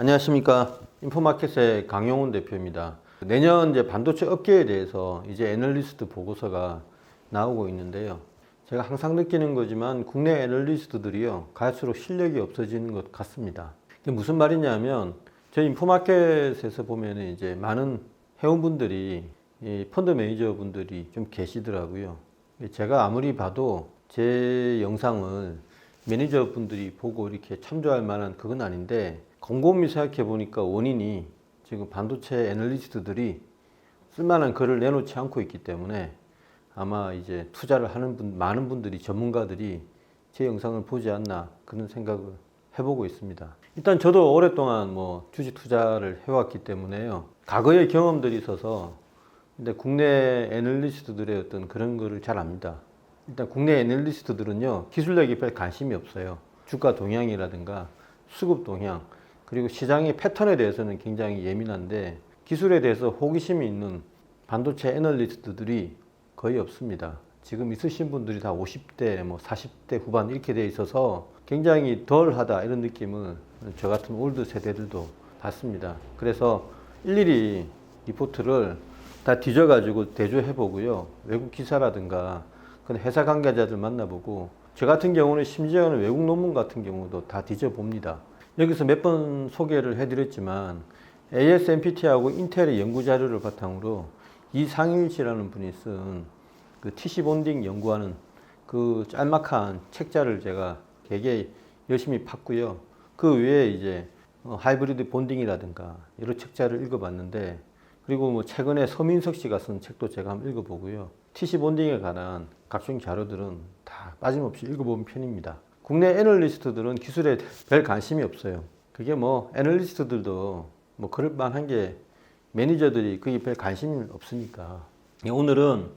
안녕하십니까. 인포마켓의 강용훈 대표입니다. 내년 이제 반도체 업계에 대해서 이제 애널리스트 보고서가 나오고 있는데요. 제가 항상 느끼는 거지만 국내 애널리스트들이요. 갈수록 실력이 없어지는 것 같습니다. 이게 무슨 말이냐면 저희 인포마켓에서 보면은 이제 많은 회원분들이 이 펀드 매니저 분들이 좀 계시더라고요. 제가 아무리 봐도 제 영상을 매니저 분들이 보고 이렇게 참조할 만한 그건 아닌데 곰곰이 생각해 보니까 원인이 지금 반도체 애널리스트들이 쓸만한 글을 내놓지 않고 있기 때문에 아마 이제 투자를 하는 분, 많은 분들이 전문가들이 제 영상을 보지 않나 그런 생각을 해보고 있습니다. 일단 저도 오랫동안 뭐 주식 투자를 해왔기 때문에요. 과거의 경험들이 있어서 근데 국내 애널리스트들의 어떤 그런 거를 잘 압니다. 일단 국내 애널리스트들은요 기술력이 별 관심이 없어요. 주가 동향이라든가 수급 동향 그리고 시장의 패턴에 대해서는 굉장히 예민한데 기술에 대해서 호기심이 있는 반도체 애널리스트들이 거의 없습니다. 지금 있으신 분들이 다 50대, 뭐 40대 후반 이렇게 돼 있어서 굉장히 덜하다 이런 느낌을 저 같은 올드 세대들도 받습니다. 그래서 일일이 리포트를 다 뒤져가지고 대조해 보고요. 외국 기사라든가 회사 관계자들 만나보고 저 같은 경우는 심지어는 외국 논문 같은 경우도 다 뒤져봅니다. 여기서 몇 번 소개를 해드렸지만 ASMPT하고 인텔의 연구 자료를 바탕으로 이상일 씨라는 분이 쓴 그 TC 본딩 연구하는 그 짤막한 책자를 제가 되게 열심히 팠고요. 그 외에 이제 어, 하이브리드 본딩이라든가 여러 책자를 읽어봤는데 그리고 뭐 최근에 서민석 씨가 쓴 책도 제가 한번 읽어보고요. TC 본딩에 관한 각종 자료들은 다 빠짐없이 읽어본 편입니다. 국내 애널리스트들은 기술에 별 관심이 없어요. 그게 뭐 애널리스트들도 뭐 그럴 만한 게 매니저들이 그게 별 관심이 없으니까 오늘은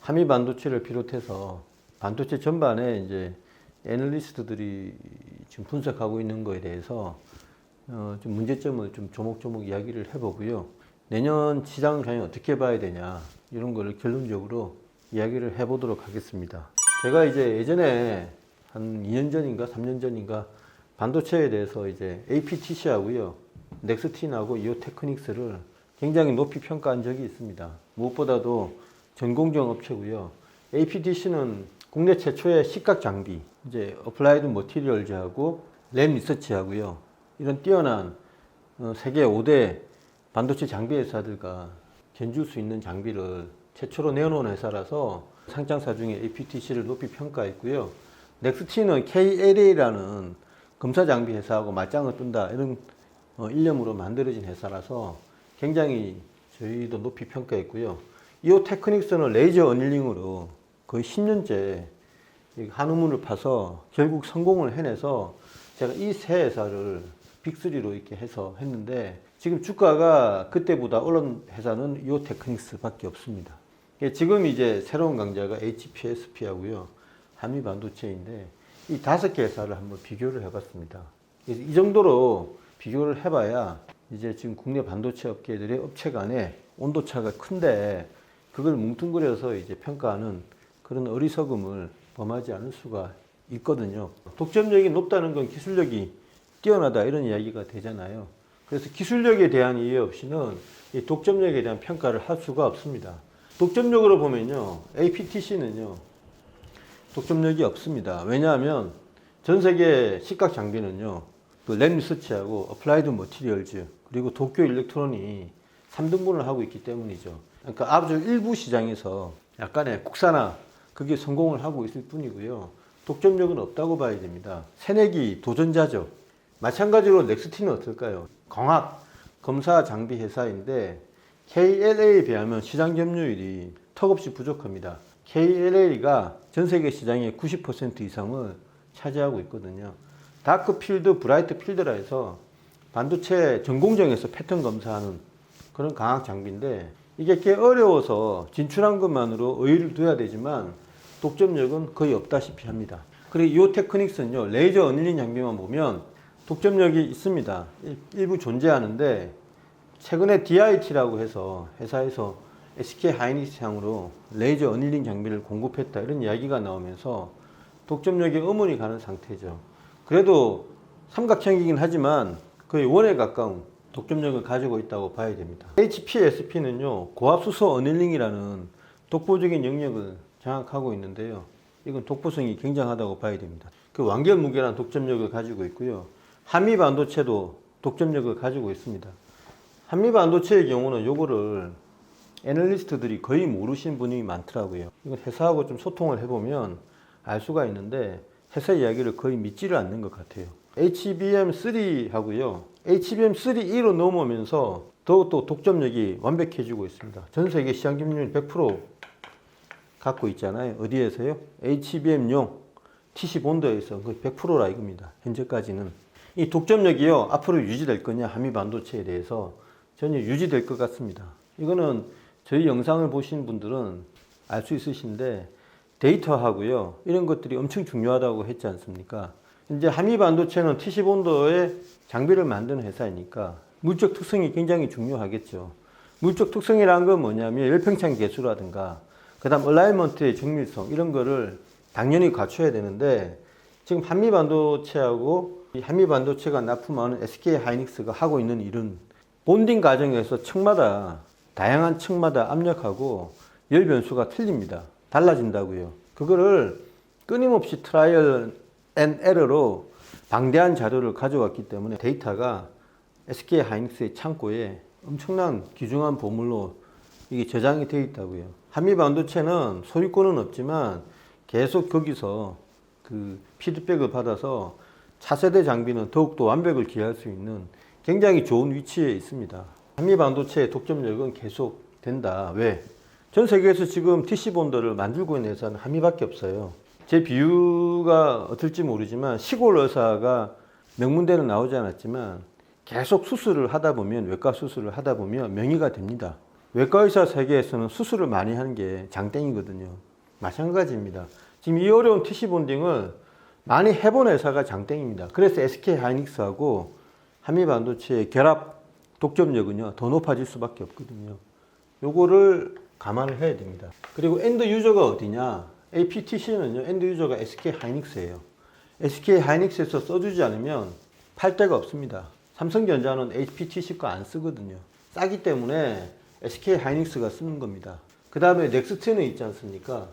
한미 반도체를 비롯해서 반도체 전반에 이제 애널리스트들이 지금 분석하고 있는 거에 대해서 어, 좀 문제점을 좀 조목조목 이야기를 해보고요. 내년 시장 경영 어떻게 봐야 되냐 이런 거를 결론적으로 이야기를 해보도록 하겠습니다. 제가 이제 예전에 한 2년 전인가 3년 전인가 반도체에 대해서 이제 APTC하고요, 넥스틴하고 이오 테크닉스를 굉장히 높이 평가한 적이 있습니다. 무엇보다도 전공정 업체고요. APTC는 국내 최초의 식각 장비, 이제 어플라이드 머티리얼즈하고 램 리서치하고요. 이런 뛰어난 어, 세계 5대 반도체 장비 회사들과 견줄 수 있는 장비를 최초로 내어놓은 회사라서 상장사 중에 APTC를 높이 평가했고요. 넥스티는 KLA라는 검사 장비 회사하고 맞짱을 뜬다 이런 어, 일념으로 만들어진 회사라서 굉장히 저희도 높이 평가했고요. 이오 테크닉스는 레이저 어닐링으로 거의 10년째 한우문을 파서 결국 성공을 해내서 제가 이 세 회사를 빅3로 이렇게 해서 했는데 지금 주가가 그때보다 오른 회사는 이오 테크닉스밖에 없습니다. 예, 지금 이제 새로운 강자가 HPSP하고요. 한미 반도체인데 이 다섯 개 회사를 한번 비교를 해봤습니다. 이 정도로 비교를 해봐야 이제 지금 국내 반도체 업계들의 업체 간의 온도차가 큰데 그걸 뭉뚱그려서 이제 평가하는 그런 어리석음을 범하지 않을 수가 있거든요. 독점력이 높다는 건 기술력이 뛰어나다 이런 이야기가 되잖아요. 그래서 기술력에 대한 이해 없이는 이 독점력에 대한 평가를 할 수가 없습니다. 독점력으로 보면요, APTC는요, 독점력이 없습니다. 왜냐하면 전 세계 식각 장비는요, 그램 리서치하고 어플라이드 머티리얼즈 그리고 도쿄 일렉트론이 3등분을 하고 있기 때문이죠. 그러니까 아주 일부 시장에서 약간의 국산화 그게 성공을 하고 있을 뿐이고요. 독점력은 없다고 봐야 됩니다. 새내기 도전자죠. 마찬가지로 넥스티는 어떨까요? 광학 검사 장비 회사인데 KLA에 비하면 시장 점유율이 턱없이 부족합니다. KLA가 전 세계 시장의 90% 이상을 차지하고 있거든요. 다크 필드, 브라이트 필드라 해서 반도체 전공정에서 패턴 검사하는 그런 강학 장비인데 이게 꽤 어려워서 진출한 것만으로 의의를 둬야 되지만 독점력은 거의 없다시피 합니다. 그리고 이 테크닉스는요, 레이저 어닐링 장비만 보면 독점력이 있습니다. 일- 일부 존재하는데 최근에 DIT라고 해서 회사에서 SK 하이닉스 향으로 레이저 어닐링 장비를 공급했다 이런 이야기가 나오면서 독점력이 의문이 가는 상태죠. 그래도 삼각형이긴 하지만 거의 원에 가까운 독점력을 가지고 있다고 봐야 됩니다. HPSP는요, 고압수소 어닐링이라는 독보적인 영역을 장악하고 있는데요. 이건 독보성이 굉장하다고 봐야 됩니다. 그 완결 무게란 독점력을 가지고 있고요. 한미 반도체도 독점력을 가지고 있습니다. 한미 반도체의 경우는 요거를 애널리스트들이 거의 모르시는 분이 많더라고요. 이건 회사하고 좀 소통을 해보면 알 수가 있는데 회사 이야기를 거의 믿지를 않는 것 같아요. HBM3 하고요. HBM3E로 넘어오면서 더욱더 독점력이 완벽해지고 있습니다. 전 세계 시장 점유율 100% 갖고 있잖아요. 어디에서요? HBM용 TC 본더에서 거의 100%라 이겁니다. 현재까지는. 이 독점력이요. 앞으로 유지될 거냐 한미 반도체에 대해서 전혀 유지될 것 같습니다. 이거는 저희 영상을 보신 분들은 알 수 있으신데 데이터하고요. 이런 것들이 엄청 중요하다고 했지 않습니까? 이제 한미 반도체는 TC 본더의 장비를 만드는 회사이니까 물적 특성이 굉장히 중요하겠죠. 물적 특성이라는 건 뭐냐면 열팽창 개수라든가 그다음 얼라이먼트의 정밀성 이런 거를 당연히 갖춰야 되는데 지금 한미 반도체하고 이 한미 반도체가 납품하는 SK 하이닉스가 하고 있는 일은 본딩 과정에서 층마다 다양한 층마다 압력하고 열 변수가 틀립니다. 달라진다고요. 그거를 끊임없이 트라이얼 앤 에러로 방대한 자료를 가져왔기 때문에 데이터가 SK 하이닉스의 창고에 엄청난 귀중한 보물로 이게 저장이 되어 있다고요. 한미 반도체는 소유권은 없지만 계속 거기서 그 피드백을 받아서 차세대 장비는 더욱더 완벽을 기할 수 있는 굉장히 좋은 위치에 있습니다. 한미 반도체의 독점력은 계속 된다. 왜? 전 세계에서 지금 TC 본더를 만들고 있는 회사는 한미밖에 없어요. 제 비유가 어떨지 모르지만 시골 의사가 명문대는 나오지 않았지만 계속 수술을 하다 보면 외과 수술을 하다 보면 명의가 됩니다. 외과 의사 세계에서는 수술을 많이 하는 게 장땡이거든요. 마찬가지입니다. 지금 이 어려운 TC 본딩을 많이 해본 회사가 장땡입니다. 그래서 SK 하이닉스하고 한미 반도체의 결합 독점력은요 더 높아질 수밖에 없거든요. 요거를 감안을 해야 됩니다. 그리고 엔드 유저가 어디냐? APTC는요 엔드 유저가 SK 하이닉스예요. SK 하이닉스에서 써주지 않으면 팔 데가 없습니다. 삼성전자는 HPTC 거 안 쓰거든요. 싸기 때문에 SK 하이닉스가 쓰는 겁니다. 그 다음에 넥스트는 있지 않습니까?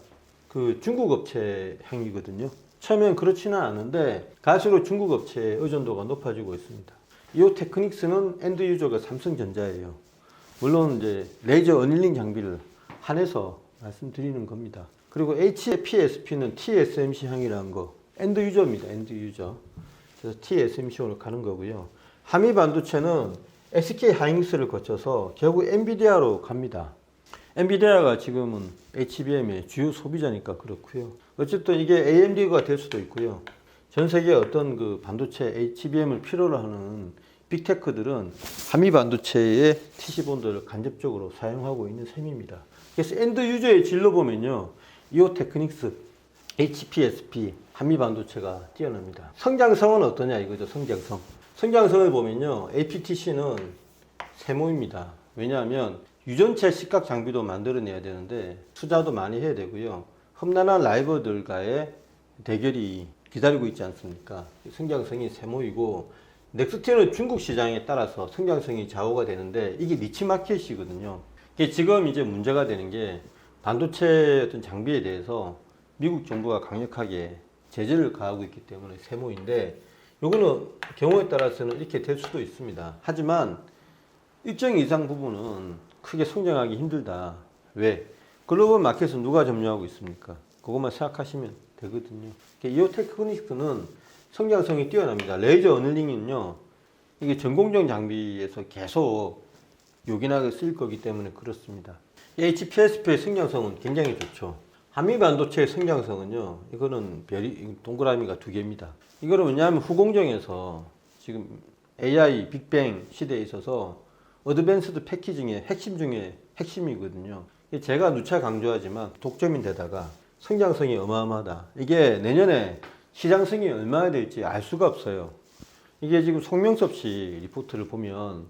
그 중국 업체 행위거든요. 처음엔 그렇지는 않은데 갈수록 중국 업체의 의존도가 높아지고 있습니다. 이 테크닉스는 엔드 유저가 삼성전자예요. 물론 이제 레이저 어닐링 장비를 한해서 말씀드리는 겁니다. 그리고 HPSP는 TSMC 향이라는 거 엔드 유저입니다. 엔드 유저. 그래서 TSMC로 가는 거고요. 한미 반도체는 SK 하이닉스를 거쳐서 결국 엔비디아로 갑니다. 엔비디아가 지금은 HBM의 주요 소비자니까 그렇고요. 어쨌든 이게 AMD가 될 수도 있고요. 전 세계 어떤 그 반도체 HBM을 필요로 하는 빅테크들은 한미 반도체의 TC 본드를 간접적으로 사용하고 있는 셈입니다. 그래서 엔드 유저의 진로 보면요. 이오 테크닉스, HPSP, 한미 반도체가 뛰어납니다. 성장성은 어떠냐 이거죠. 성장성. 성장성을 보면요. APTC는 세모입니다. 왜냐하면 유전체 시각 장비도 만들어내야 되는데 투자도 많이 해야 되고요. 험난한 라이벌들과의 대결이 기다리고 있지 않습니까? 성장성이 세모이고 넥스트는 중국 시장에 따라서 성장성이 좌우가 되는데 이게 니치 마켓이거든요. 이게 지금 이제 문제가 되는 게 반도체 어떤 장비에 대해서 미국 정부가 강력하게 제재를 가하고 있기 때문에 세모인데 요거는 경우에 따라서는 이렇게 될 수도 있습니다. 하지만 일정 이상 부분은 크게 성장하기 힘들다. 왜? 글로벌 마켓은 누가 점유하고 있습니까? 그것만 생각하시면 되거든요. 이 테크닉스는 성장성이 뛰어납니다. 레이저 어널링은요, 이게 전공정 장비에서 계속 요긴하게 쓰일 거기 때문에 그렇습니다. HPSP의 성장성은 굉장히 좋죠. 한미 반도체의 성장성은요, 이거는 별이, 동그라미가 두 개입니다. 이거는 왜냐하면 후공정에서 지금 AI, 빅뱅 시대에 있어서 어드밴스드 패키징의 핵심 중에 핵심이거든요. 제가 누차 강조하지만 독점인 데다가 성장성이 어마어마하다. 이게 내년에 시장성이 얼마나 될지 알 수가 없어요. 이게 지금 송명섭 씨 리포트를 보면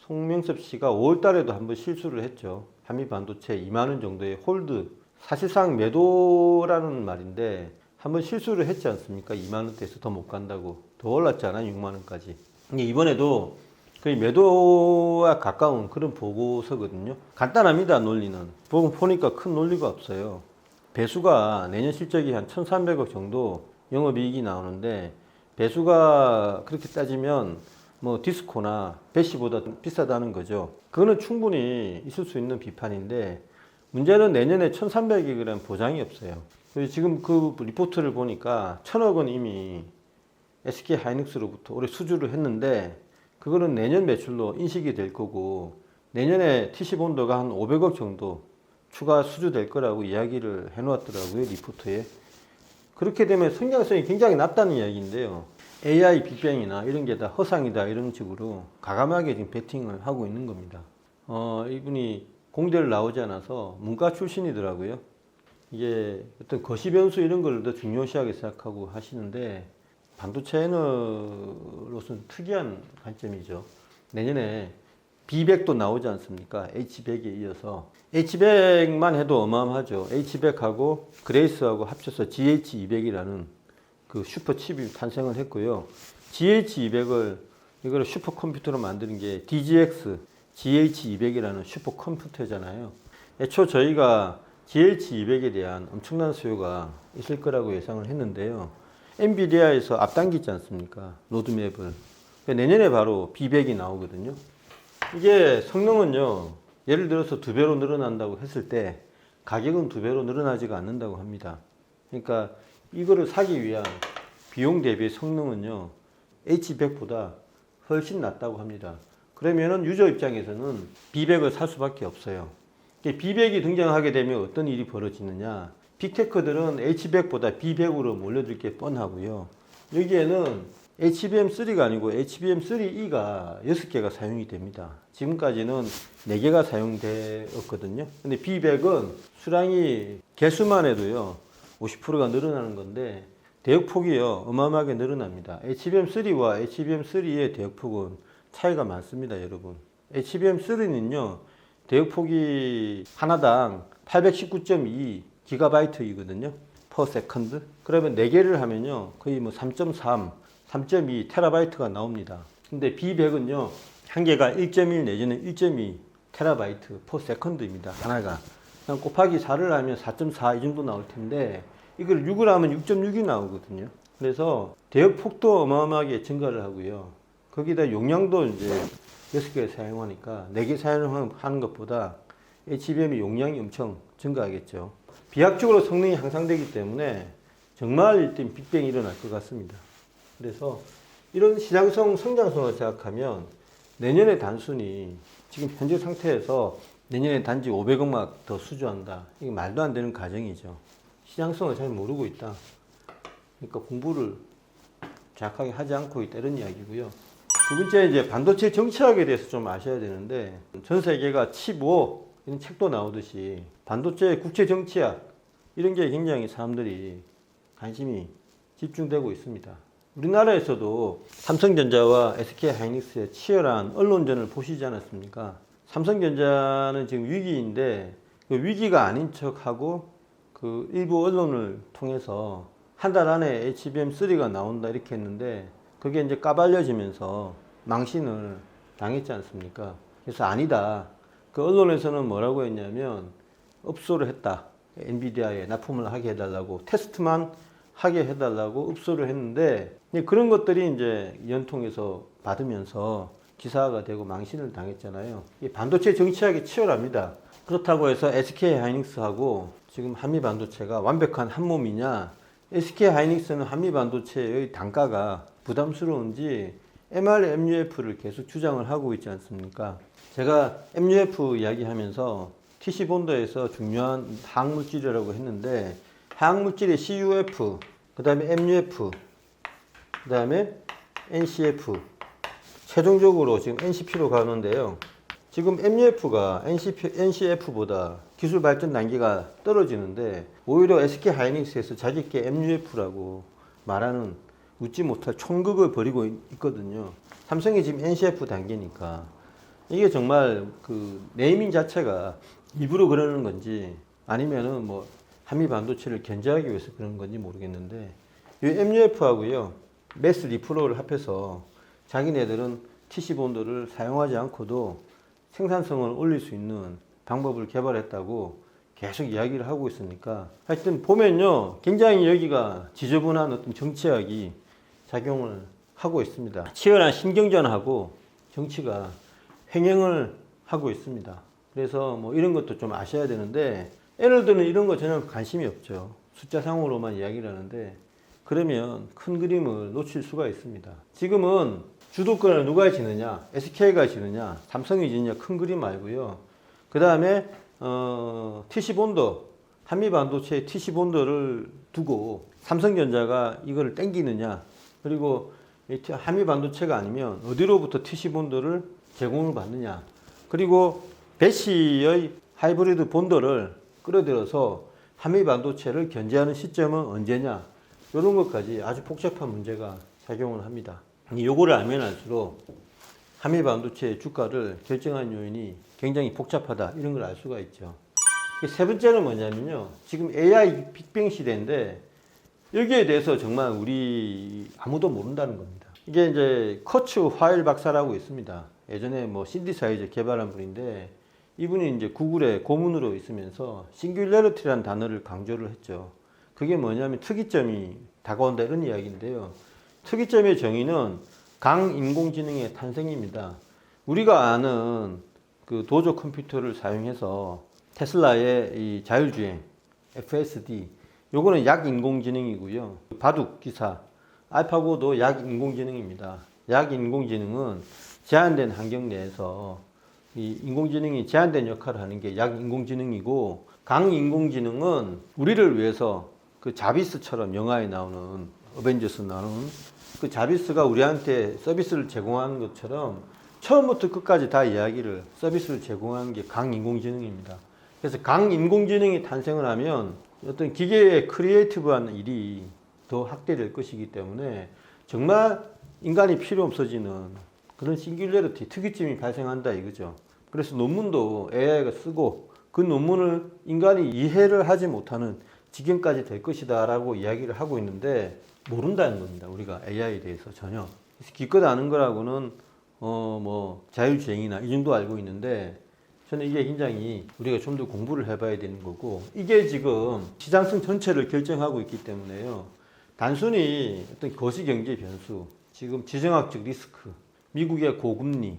송명섭 씨가 5월 달에도 한번 실수를 했죠. 한미 반도체 2만 원 정도의 홀드. 사실상 매도라는 말인데 한번 실수를 했지 않습니까? 2만 원대에서 더 못 간다고. 더 올랐잖아요. 6만 원까지. 이번에도 거의 매도와 가까운 그런 보고서거든요. 간단합니다, 논리는. 보고 보니까 큰 논리가 없어요. 배수가 내년 실적이 한 1,300억 정도 영업이익이 나오는데 배수가 그렇게 따지면 뭐 디스코나 배시보다 비싸다는 거죠. 그거는 충분히 있을 수 있는 비판인데 문제는 내년에 1,300억이라는 보장이 없어요. 지금 그 리포트를 보니까 1,000억 원 이미 SK 하이닉스로부터 올해 수주를 했는데 그거는 내년 매출로 인식이 될 거고 내년에 TC 본도가 한 500억 정도 추가 수주될 거라고 이야기를 해놓았더라고요 리포트에. 그렇게 되면 성장성이 굉장히 낮다는 이야기인데요. AI 빅뱅이나 이런 게 다 허상이다 이런 식으로 가감하게 지금 베팅을 하고 있는 겁니다. 어, 이분이 공대를 나오지 않아서 문과 출신이더라고요. 이게 어떤 거시 변수 이런 걸 더 중요시하게 생각하고 하시는데 반도체 에너로서는 특이한 관점이죠. 내년에 B100도 나오지 않습니까? H100에 이어서 H100만 해도 어마어마하죠. H100하고 그레이스하고 합쳐서 GH200이라는 그 슈퍼 칩이 탄생을 했고요. GH200을 이거를 슈퍼 컴퓨터로 만드는 게 DGX GH200이라는 슈퍼 컴퓨터잖아요. 애초 저희가 GH200에 대한 엄청난 수요가 있을 거라고 예상을 했는데요. 엔비디아에서 앞당기지 않습니까? 로드맵을. 내년에 바로 B100이 나오거든요. 이게 성능은요, 예를 들어서 두 배로 늘어난다고 했을 때 가격은 두 배로 늘어나지가 않는다고 합니다. 그러니까 이거를 사기 위한 비용 대비 성능은요, H100보다 훨씬 낮다고 합니다. 그러면은 유저 입장에서는 B100을 살 수밖에 없어요. B100이 등장하게 되면 어떤 일이 벌어지느냐? 빅테크들은 H100보다 B100으로 몰려들 게 뻔하고요. 여기에는 HBM3가 아니고 HBM3E가 6개가 사용이 됩니다. 지금까지는 4개가 사용되었거든요. 근데 B100은 수량이 개수만 해도요, 50%가 늘어나는 건데, 대역폭이요, 어마어마하게 늘어납니다. HBM3와 HBM3의 대역폭은 차이가 많습니다, 여러분. HBM3는요, 대역폭이 하나당 819.2 기가바이트이거든요. per 세컨드. 그러면 4개를 하면요. 거의 뭐 3.3, 3.2 테라바이트가 나옵니다. 근데 B100은요. 한 개가 1.1 내지는 1.2 테라바이트 per 세컨드입니다. 하나가. 곱하기 4를 하면 4.4 이 정도 나올 텐데 이걸 6을 하면 6.6이 나오거든요. 그래서 대역 폭도 어마어마하게 증가를 하고요. 거기다 용량도 이제 6개 사용하니까 4개 사용하는 것보다 HBM의 용량이 엄청 증가하겠죠. 비약적으로 성능이 향상되기 때문에 정말 일단 빅뱅이 일어날 것 같습니다. 그래서 이런 시장성 성장성을 생각하면 내년에 단순히 지금 현재 상태에서 내년에 단지 500억만 더 수주한다. 이게 말도 안 되는 가정이죠. 시장성을 잘 모르고 있다. 그러니까 공부를 정확하게 하지 않고 있다. 이런 이야기고요. 두 번째 이제 반도체 정치학에 대해서 좀 아셔야 되는데 전 세계가 칩5 이런 책도 나오듯이 반도체 국제 정치학 이런 게 굉장히 사람들이 관심이 집중되고 있습니다. 우리나라에서도 삼성전자와 SK 하이닉스의 치열한 언론전을 보시지 않았습니까? 삼성전자는 지금 위기인데 그 위기가 아닌 척하고 그 일부 언론을 통해서 한 달 안에 HBM3가 나온다 이렇게 했는데 그게 이제 까발려지면서 망신을 당했지 않습니까? 그래서 아니다. 그 언론에서는 뭐라고 했냐면 업소를 했다. 엔비디아에 납품을 하게 해달라고 테스트만 하게 해달라고 읍소를 했는데 그런 것들이 이제 연통해서 받으면서 기사가 되고 망신을 당했잖아요. 이 반도체 정치학이 치열합니다. 그렇다고 해서 SK 하이닉스하고 지금 한미 반도체가 완벽한 한 몸이냐? SK 하이닉스는 한미 반도체의 단가가 부담스러운지 MRMUF를 계속 주장을 하고 있지 않습니까? 제가 MUF 이야기하면서 TC 본도에서 중요한 화학물질이라고 했는데 화학물질의 CUF, 그 다음에 MUF, 그 다음에 NCF 최종적으로 지금 NCP로 가는데요. 지금 MUF가 NCF보다 기술 발전 단계가 떨어지는데 오히려 SK 하이닉스에서 자기께 MUF라고 말하는 웃지 못할 총극을 벌이고 있거든요. 삼성이 지금 NCF 단계니까 이게 정말 그 네이밍 자체가 일부러 그러는 건지 아니면은 뭐 한미 반도체를 견제하기 위해서 그런 건지 모르겠는데 이 MUF하고요 매스 리프로를 합해서 자기네들은 TC 본드를 사용하지 않고도 생산성을 올릴 수 있는 방법을 개발했다고 계속 이야기를 하고 있으니까 하여튼 보면요 굉장히 여기가 지저분한 어떤 정치학이 작용을 하고 있습니다. 치열한 신경전하고 정치가 횡행을 하고 있습니다. 그래서 뭐 이런 것도 좀 아셔야 되는데 애들은 이런 거 전혀 관심이 없죠. 숫자상으로만 이야기를 하는데 그러면 큰 그림을 놓칠 수가 있습니다. 지금은 주도권을 누가 지느냐, SK가 지느냐, 삼성이 지느냐 큰 그림 말고요. 그 다음에 어, TC 본도 한미 반도체 TC 본도를 두고 삼성전자가 이거를 땡기느냐, 그리고 한미 반도체가 아니면 어디로부터 TC 본도를 제공을 받느냐, 그리고 배시의 하이브리드 본도를 끌어들여서 한미 반도체를 견제하는 시점은 언제냐, 이런 것까지 아주 복잡한 문제가 작용을 합니다. 이 요거를 알면 알수록 한미 반도체의 주가를 결정한 요인이 굉장히 복잡하다 이런 걸 알 수가 있죠. 이세 번째는 뭐냐면요. 지금 AI 빅뱅 시대인데 여기에 대해서 정말 우리 아무도 모른다는 겁니다. 이게 이제 커츠 화일 박사라고 있습니다. 예전에 뭐 신디사이저 개발한 분인데 이분이 이제 구글에 고문으로 있으면서 싱귤러리티라는 단어를 강조를 했죠. 그게 뭐냐면 특이점이 다가온다 이런 이야기인데요. 특이점의 정의는 강인공지능의 탄생입니다. 우리가 아는 그 도조 컴퓨터를 사용해서 테슬라의 이 자율주행 FSD 요거는 약 인공지능이고요. 바둑 기사 알파고도 약 인공지능입니다. 약 인공지능은 제한된 환경 내에서 이 인공지능이 제한된 역할을 하는 게 약 인공지능이고 강 인공지능은 우리를 위해서 그 자비스처럼 영화에 나오는 어벤져스 나오는 그 자비스가 우리한테 서비스를 제공하는 것처럼 처음부터 끝까지 다 이야기를 서비스를 제공하는 게 강인공지능입니다. 그래서 강인공지능이 탄생을 하면 어떤 기계의 크리에이티브한 일이 더 확대될 것이기 때문에 정말 인간이 필요 없어지는 그런 싱귤러리티 특이점이 발생한다 이거죠. 그래서 논문도 AI가 쓰고 그 논문을 인간이 이해를 하지 못하는 지경까지 될 것이다라고 이야기를 하고 있는데 모른다는 겁니다. 우리가 AI에 대해서 전혀. 기껏 아는 거라고는 어 뭐 자율주행이나 이 정도 알고 있는데 저는 이게 굉장히 우리가 좀 더 공부를 해봐야 되는 거고 이게 지금 시장성 전체를 결정하고 있기 때문에요. 단순히 어떤 거시경제 변수, 지금 지정학적 리스크, 미국의 고금리,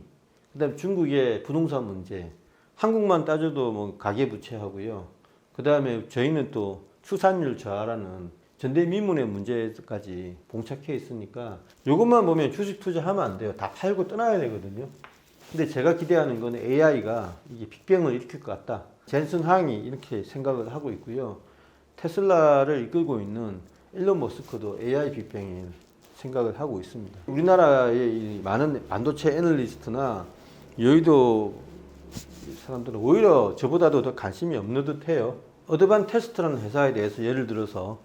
그다음 중국의 부동산 문제, 한국만 따져도 뭐 가계부채하고요. 그다음에 저희는 또 출산율 저하라는 전대미문의 문제까지 봉착해 있으니까 이것만 보면 주식 투자하면 안 돼요. 다 팔고 떠나야 되거든요. 근데 제가 기대하는 거는 AI가 이게 빅뱅을 일으킬 것 같다. 젠슨 항이 이렇게 생각을 하고 있고요. 테슬라를 이끌고 있는 일론 머스크도 AI 빅뱅을 생각을 하고 있습니다. 우리나라의 이 많은 반도체 애널리스트나 여의도 사람들은 오히려 저보다도 더 관심이 없는 듯해요. 어드반 테스트라는 회사에 대해서 예를 들어서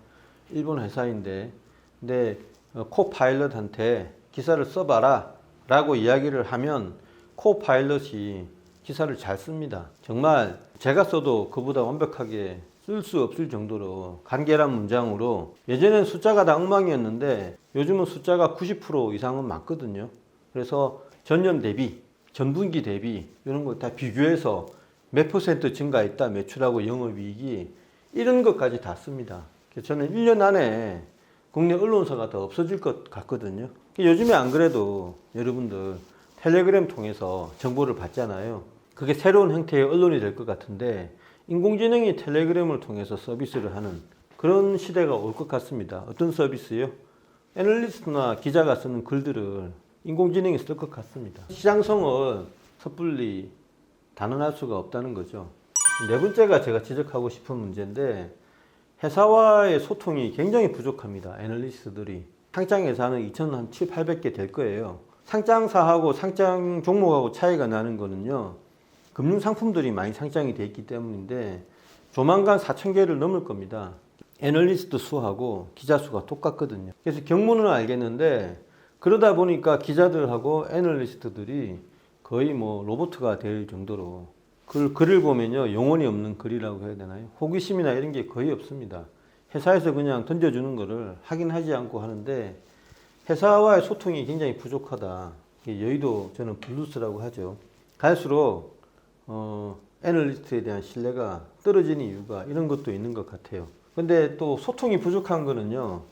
일본 회사인데, 근데 어, 코파일럿한테 기사를 써봐라 라고 이야기를 하면 코파일럿이 기사를 잘 씁니다. 정말 제가 써도 그보다 완벽하게 쓸 수 없을 정도로 간결한 문장으로 예전엔 숫자가 다 엉망이었는데 요즘은 숫자가 90% 이상은 맞거든요. 그래서 전년 대비, 전분기 대비 이런 거다 비교해서 몇 퍼센트 증가했다 매출하고 영업이익이 이런 것까지 다 씁니다. 저는 1년 안에 국내 언론사가 더 없어질 것 같거든요. 요즘에 안 그래도 여러분들 텔레그램 통해서 정보를 받잖아요. 그게 새로운 형태의 언론이 될 것 같은데 인공지능이 텔레그램을 통해서 서비스를 하는 그런 시대가 올 것 같습니다. 어떤 서비스요? 애널리스트나 기자가 쓰는 글들을 인공지능이 쓸 것 같습니다. 시장성을 섣불리 단언할 수가 없다는 거죠. 네 번째가 제가 지적하고 싶은 문제인데 회사와의 소통이 굉장히 부족합니다. 애널리스트들이. 상장 회사는 2,700, 800개 될 거예요. 상장사하고 상장 종목하고 차이가 나는 거는요. 금융 상품들이 많이 상장이 돼 있기 때문인데 조만간 4천 개를 넘을 겁니다. 애널리스트 수하고 기자 수가 똑같거든요. 그래서 경무는 알겠는데 그러다 보니까 기자들하고 애널리스트들이 거의 뭐 로봇가 될 정도로 글, 글을 보면요 영혼이 없는 글이라고 해야 되나요? 호기심이나 이런 게 거의 없습니다. 회사에서 그냥 던져주는 거를 확인하지 않고 하는데 회사와의 소통이 굉장히 부족하다. 여의도 저는 블루스라고 하죠. 갈수록 어, 애널리스트에 대한 신뢰가 떨어지는 이유가 이런 것도 있는 것 같아요. 근데 또 소통이 부족한 거는요.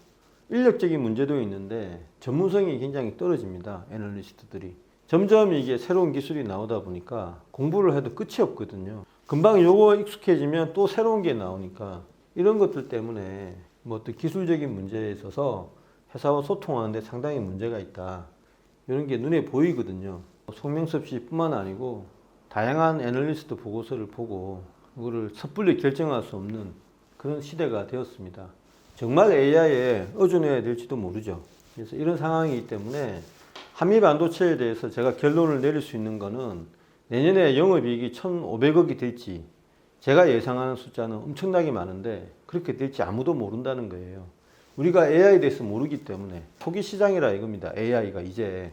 인력적인 문제도 있는데 전문성이 굉장히 떨어집니다. 애널리스트들이. 점점 이게 새로운 기술이 나오다 보니까 공부를 해도 끝이 없거든요. 금방 요거 익숙해지면 또 새로운 게 나오니까 이런 것들 때문에 뭐 어떤 기술적인 문제에 있어서 회사와 소통하는데 상당히 문제가 있다. 이런 게 눈에 보이거든요. 송명섭 씨뿐만 아니고 다양한 애널리스트 보고서를 보고 그거를 섣불리 결정할 수 없는 그런 시대가 되었습니다. 정말 AI에 의존해야 될지도 모르죠. 그래서 이런 상황이기 때문에 한미 반도체에 대해서 제가 결론을 내릴 수 있는 거는 내년에 영업이익이 1,500억이 될지 제가 예상하는 숫자는 엄청나게 많은데 그렇게 될지 아무도 모른다는 거예요. 우리가 AI에 대해서 모르기 때문에 초기 시장이라 이겁니다. AI가 이제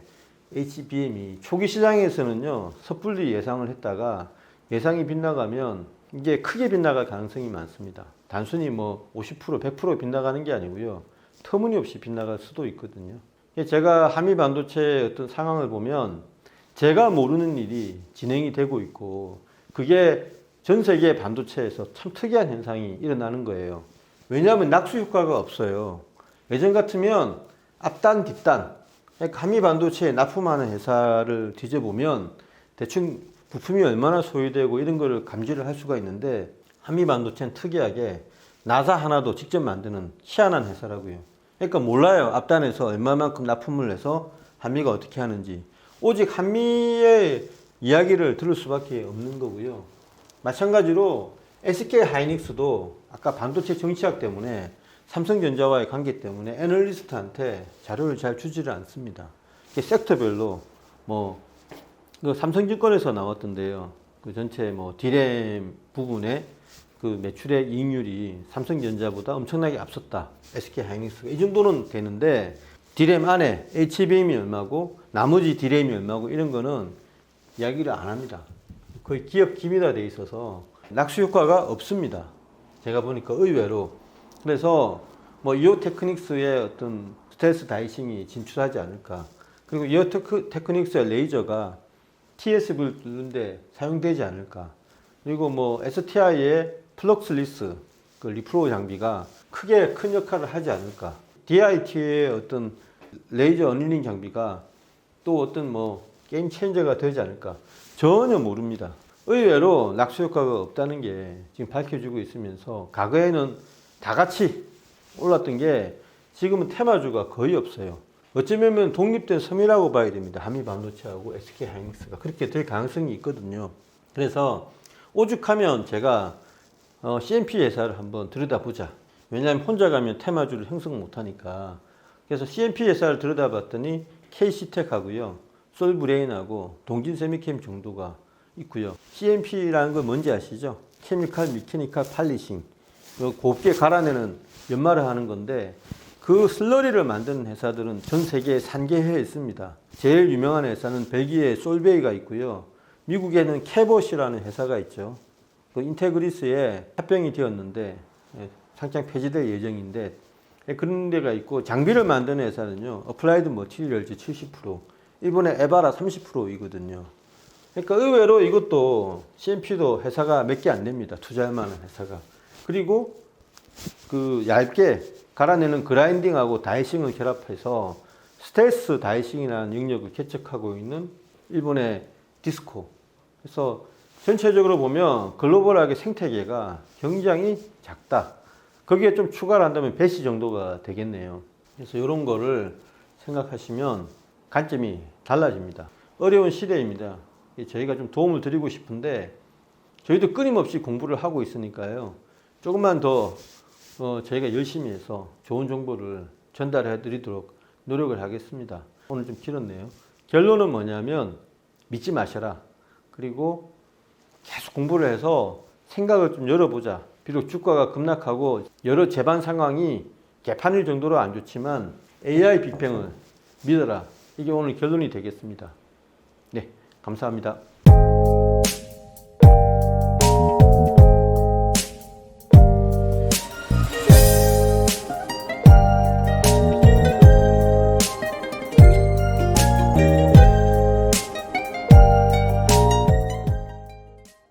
HBM이 초기 시장에서는요 섣불리 예상을 했다가 예상이 빗나가면 이게 크게 빗나갈 가능성이 많습니다. 단순히 뭐 50% 100% 빗나가는 게 아니고요 터무니없이 빗나갈 수도 있거든요. 제가 한미 반도체의 어떤 상황을 보면 제가 모르는 일이 진행이 되고 있고 그게 전 세계 반도체에서 참 특이한 현상이 일어나는 거예요. 왜냐하면 낙수 효과가 없어요. 예전 같으면 앞단, 뒷단, 한미 반도체에 납품하는 회사를 뒤져보면 대충 부품이 얼마나 소요되고 이런 거를 감지를 할 수가 있는데 한미 반도체는 특이하게 나사 하나도 직접 만드는 희한한 회사라고요. 그러니까 몰라요. 앞단에서 얼마만큼 납품을 해서 한미가 어떻게 하는지. 오직 한미의 이야기를 들을 수밖에 없는 거고요. 마찬가지로 SK 하이닉스도 아까 반도체 정치학 때문에 삼성전자와의 관계 때문에 애널리스트한테 자료를 잘 주지를 않습니다. 섹터별로 뭐그 삼성증권에서 나왔던데요. 그 전체 뭐 디램 부분에 그 매출의 이익률이 삼성전자보다 엄청나게 앞섰다. SK 하이닉스가 이 정도는 되는데 디램 안에 HBM이 얼마고 나머지 디램이 얼마고 이런 거는 이야기를 안 합니다. 거의 기업 기밀화 돼 있어서 낙수 효과가 없습니다. 제가 보니까 의외로 그래서 뭐 이오 테크닉스의 어떤 스텔스 다이싱이 진출하지 않을까. 그리고 이오 테크, 테크닉스의 레이저가 TS 블루인데 사용되지 않을까. 그리고 뭐 STI의 플럭스리스 그 리프로 장비가 크게 큰 역할을 하지 않을까. DIT의 어떤 레이저 어닐링 장비가 또 어떤 뭐 게임 체인저가 되지 않을까. 전혀 모릅니다. 의외로 낙수 효과가 없다는 게 지금 밝혀지고 있으면서 과거에는 다 같이 올랐던 게 지금은 테마주가 거의 없어요. 어쩌면 독립된 섬이라고 봐야 됩니다. 한미 반도체하고 SK 하이닉스가 그렇게 될 가능성이 있거든요. 그래서 오죽하면 제가 어, CMP 회사를 한번 들여다보자. 왜냐하면 혼자 가면 테마주를 형성 못하니까. 그래서 CMP 회사를 들여다봤더니 KC텍하고요, 솔브레인하고 동진세미캠 정도가 있고요. CMP라는 건 뭔지 아시죠? 케미칼 미케니칼 팔리싱. 그 곱게 갈아내는 연마를 하는 건데 그 슬러리를 만드는 회사들은 전 세계에 산개해 있습니다. 제일 유명한 회사는 벨기에 솔베이가 있고요. 미국에는 캐봇이라는 회사가 있죠. 그 인테그리스에 합병이 되었는데 예, 상장 폐지될 예정인데 예, 그런 데가 있고 장비를 만드는 회사는요. 어플라이드 머티리얼즈 70%, 일본의 에바라 30%이거든요. 그러니까 의외로 이것도 CMP도 회사가 몇 개 안 됩니다. 투자할 만한 회사가. 그리고 그 얇게 갈아내는 그라인딩하고 다이싱을 결합해서 스텔스 다이싱이라는 영역을 개척하고 있는 일본의 디스코. 그래서 전체적으로 보면 글로벌하게 생태계가 굉장히 작다. 거기에 좀 추가를 한다면 배시 정도가 되겠네요. 그래서 이런 거를 생각하시면 관점이 달라집니다. 어려운 시대입니다. 저희가 좀 도움을 드리고 싶은데 저희도 끊임없이 공부를 하고 있으니까요. 조금만 더 어, 저희가 열심히 해서 좋은 정보를 전달해 드리도록 노력을 하겠습니다. 오늘 좀 길었네요. 결론은 뭐냐면 믿지 마셔라. 그리고 계속 공부를 해서 생각을 좀 열어보자. 비록 주가가 급락하고 여러 재반 상황이 개판일 정도로 안 좋지만 AI 빅뱅을 믿어라. 이게 오늘 결론이 되겠습니다. 네, 감사합니다.